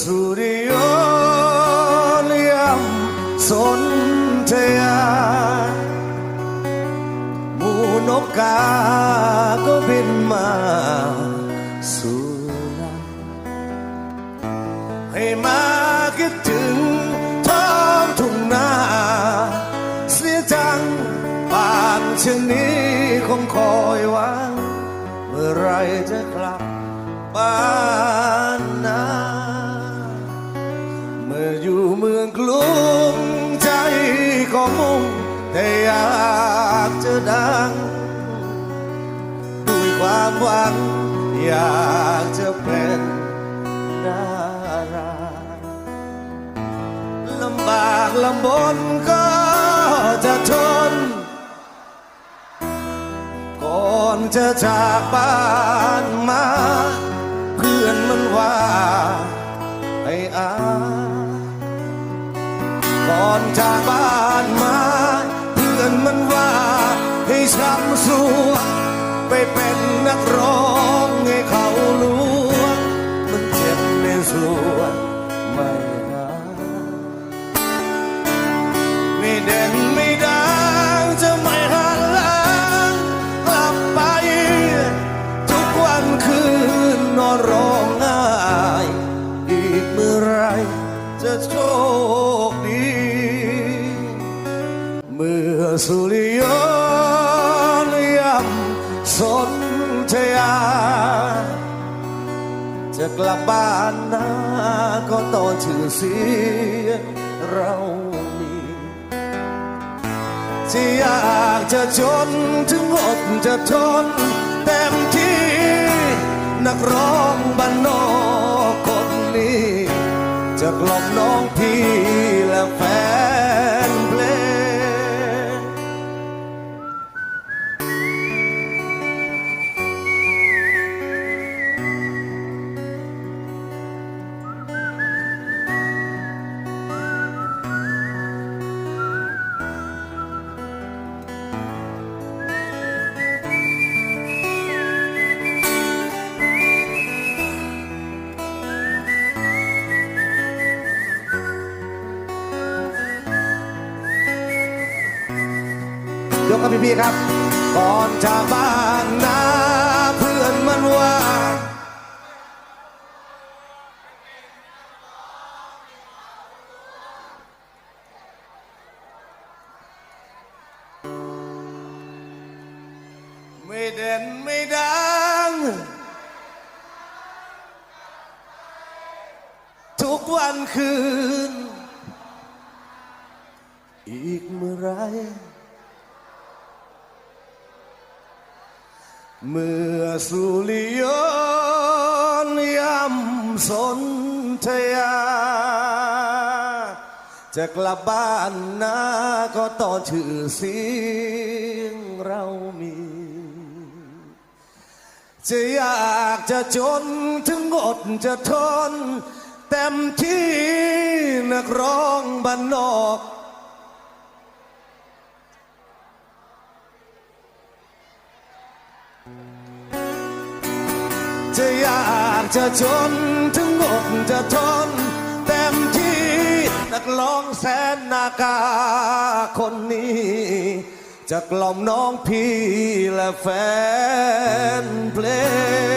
สุริยนต์ยำสนธยาหมูนกกาก็บินมาสู่รังให้มาคิดถึงท้องทุ่งนาเสียจังป่านเช่นนี้คงคอยหวังเมื่อไรจะกลับบ้านากจะดังด้วยความหวัง อยากจะเป็นดาราลำบากลำบนก็จะทน ก่อนจะจากบ้านมา เพื่อนมันว่าให้อาก่อนจากบ้านมา เพื่อนมันว่า ให้ช้ำสัวไปเป็นนักร้องให้เขารู้ว่ามันเจ็บในสัวไม่นะไม่เด่นไม่ดังจะไม่หันหลังกลับไป ทุกวันคืนนอนร้องไห้อีกเมื่อไรจะโชคดี เมื่อสุริยนต์ย สนธยา จะกลับบ้านนะก็ตอนชื่อเสียงเรามีที่อยากจะจนถึงอดจะทนเต็มที่นักร้อง ยกครับพี่พี่ๆครับ ก่อนจากบ้านนาเพื่อนมันว่าไม่เด่นไม่ดัง ทุกวันคืน อีกเมื่อไร เมื่อสุริยนต์ยำสนธยา จะกลับบ้านนาก็ตอชื่อเสียงเรามี จะอยากจะจนถึงอดจะทน เต็มที่นักร้องบ้านนอก จะอยากจะจนถึงอดจะทนเต็มที่นักร้องแสนนากาคนนี้ จะกล่อมน้องพี่และแฟนเพลง